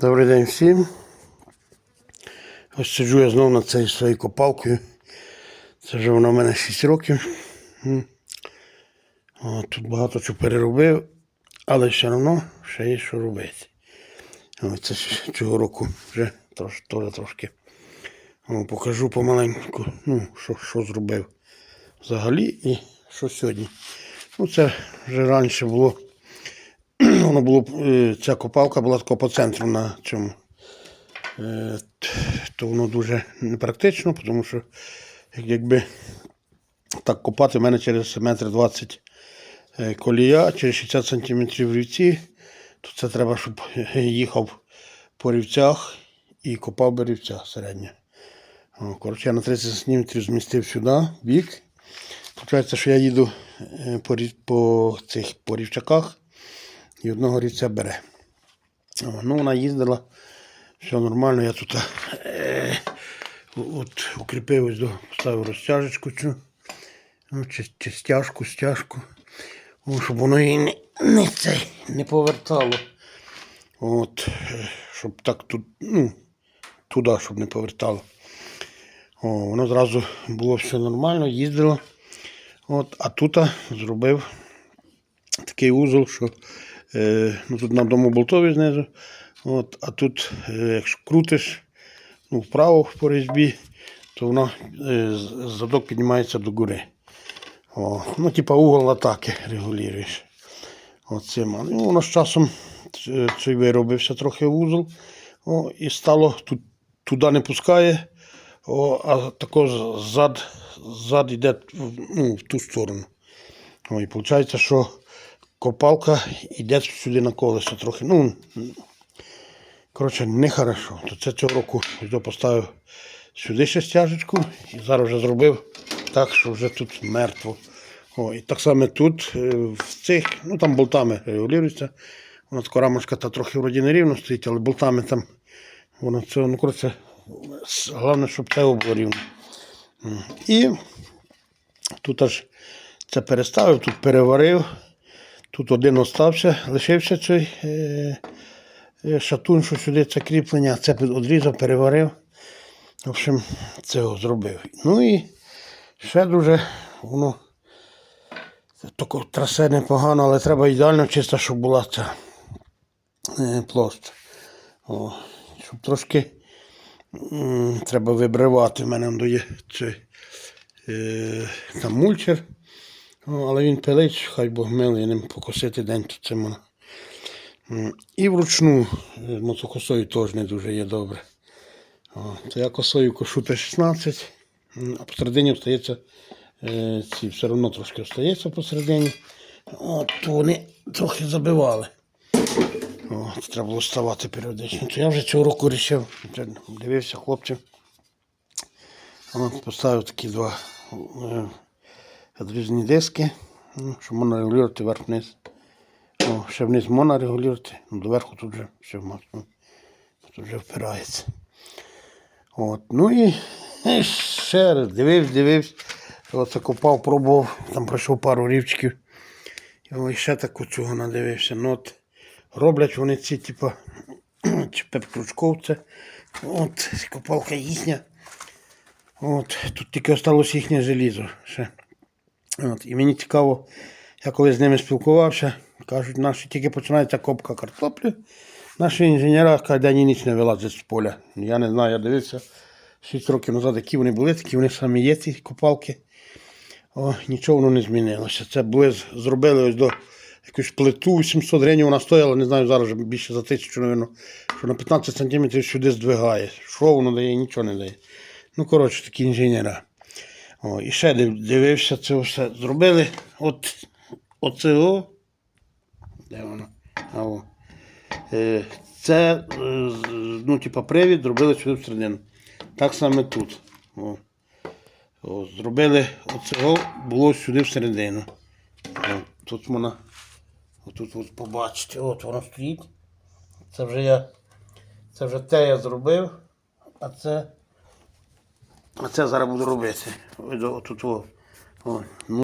Добрий день всім. Ось сиджу я знову над цією своєю копалкою. Це вже вона в мене 6 років. О, тут багато чого переробив, але все одно ще є що робити. О, це цього року вже трош, теж трошки. О, покажу помаленьку, ну, що, що зробив взагалі і що сьогодні. Ну, це вже раніше було. Воно було, е, ця копалка була по центру на цьому. Е, То воно дуже непрактично, тому що якби так копати, в мене через метр 20 е, колія, через 60 сантиметрів рівці, то це треба, щоб їхав по рівцях і копав би рівця середнє. Коротше, я на 30 сантиметрів змістив сюди, бік. Получається, що я їду по, по цих по рівчаках і одного рівця бере. Ну, вона їздила, все нормально, я тут е, от, укріпив ось до, поставив розтяжечку цю, ну, чи, чи стяжку, стяжку, О, щоб воно її не, не, цей, не повертало. От, е, щоб так тут, ну, туди, щоб не повертало. О, воно зразу було все нормально, їздило. От, а тут зробив такий узол, що ну, тут на дому болтові знизу. От, а тут, е, якщо крутиш ну, вправо по різьбі, то воно е, задок піднімається до гори. О, ну, типа угол атаки регулюєш. Оцим. Ну, воно з часом е, цей виробився трохи вузол. О, і стало тут, туди не пускає, о, а також зад, зад йде ну, в ту сторону. О, і виходить, що копалка йде сюди на колесо трохи. Ну, коротше, нехорошо. То це цього року поставив сюди ще стяжечку і зараз вже зробив так, що вже тут мертво. О, і так само тут, е, в цих, ну там болтами регулюється. Вона така рамочка та трохи вроді нерівно стоїть, але болтами там воно це, ну коротше, головне, щоб це було рівно. І тут аж це переставив, тут переварив. Тут один остався, лишився цей е, е, шатун, що сюди це кріплення, це одрізав, переварив. В общем, це зробив. Ну і ще дуже воно таке трасе непогано, але треба ідеально чисто, щоб була ця е, площа. О, щоб трошки м, треба вибривати. У мене є цей е, там мульчер. О, але він пилить, хай Бог милий, ним покосити день то це можна. І вручну е, мотокосою теж не дуже є добре. О, то я косою кошу Т-16, а посередині остається е, ці все одно трошки остається посередині. От вони трохи забивали. О, треба було ставати періодично. То я вже цього року вирішив, дивився хлопців. Поставив такі два е, відрізні диски, ну, щоб можна регулювати вверх-вниз. О, ще вниз можна регулювати, ну, доверху тут вже все максимум. Тут вже впирається. От, ну і, і ще раз дивився, дивився. Оце копав, пробував, там пройшов пару рівчиків. І ще таку цього надивився. Ну, от, роблять вони ці, типа, чи пепкручковце. От, копалка їхня. От, тут тільки осталось їхнє желізо ще. От, і мені цікаво, я коли з ними спілкувався, кажуть, наші тільки починається копка картоплі. Наші інженери кажуть, ані ніч не вилазять з поля. Я не знаю, я дивився 6 років назад, які вони були, такі вони самі є, ці копалки. О, нічого воно не змінилося. Це були, зробили ось до якусь плиту 700 гривень вона стояла, не знаю, зараз більше за тисячу, мабуть, що на 15 сантиметрів сюди здвигає. Що воно дає, нічого не дає. Ну, коротше, такі інженери. О, і ще дивився, це все зробили. От оце о. Де воно? А, о. Е, це, е, ну, типа, привід зробили сюди всередину. Так само тут. О. О, зробили оцього було сюди всередину. О, тут можна отут от побачити. От воно стоїть. Це вже я. Це вже те я зробив, а це. А це зараз буду робити. Ось тут. О. Ну,